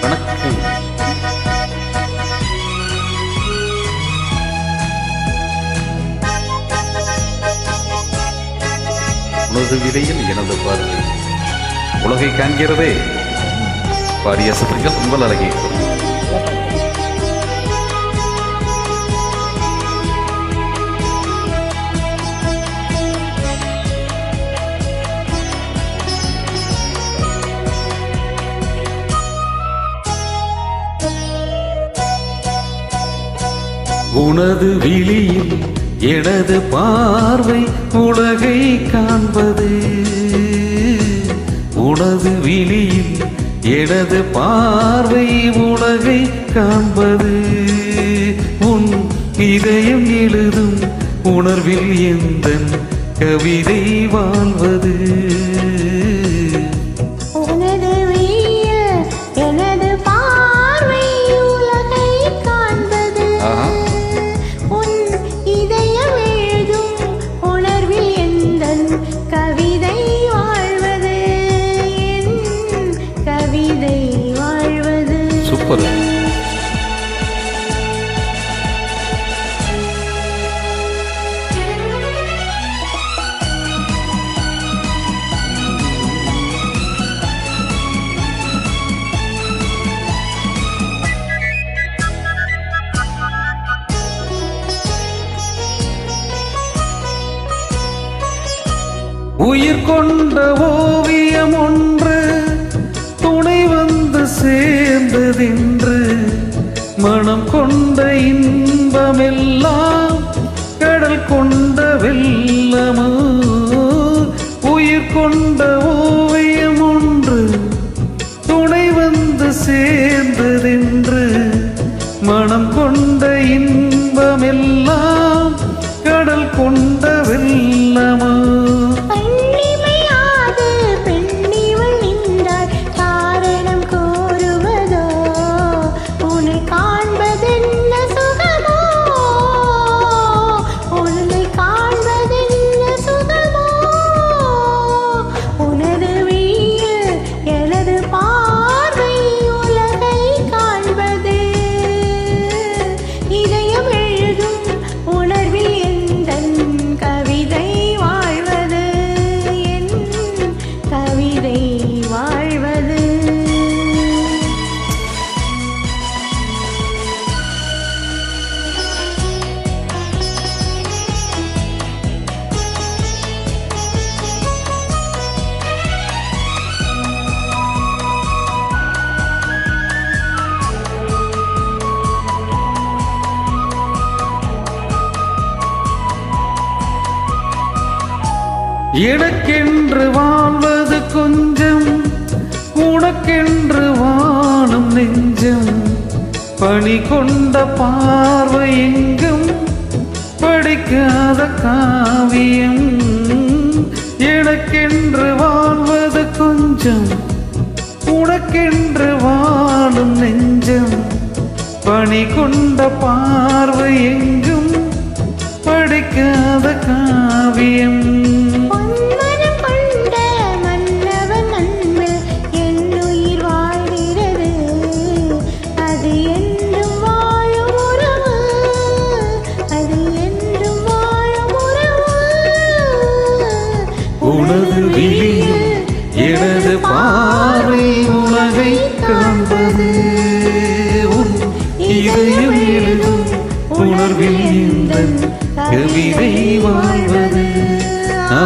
வணக்கம். உனது விதையில் எனது பார்வை உலகை காண்கிறதே. பாடிய சத்துக்கள் உங்கள் அழகை. உனது விழியில் எனது பார்வை உலகை காண்பது. உனது விழியில் எனது பார்வை உலகை காண்பது. உன் இதயம் எழுதும் உணர்வில் எந்த கவிதை வாழ்வது? வாழ்வது உயிர் கொண்ட ஓவியம் ஒன்று சேர்ந்ததென்று மனம் கொண்ட இன்பமெல்லாம் கடல் கொண்ட வெள்ளமோ உயிர் கொண்ட ஓவியம் எனக்கென்று வாழ்வது கொஞ்சம் உனக்கென்று வாழும் நெஞ்சம். பணி கொண்ட பார்வை எங்கும் படிக்காத காவியம். எனக்கென்று வாழ்வது கொஞ்சம் உனக்கென்று வாழும் நெஞ்சம். பணி கொண்ட பார்வை எங்கும் படிக்காத உனது விழியில் எனது பார்வை உலகை காண்பது இதயம் எழுதும் உணர்வில் இந்த கவிதை வாழ்வது ஆ,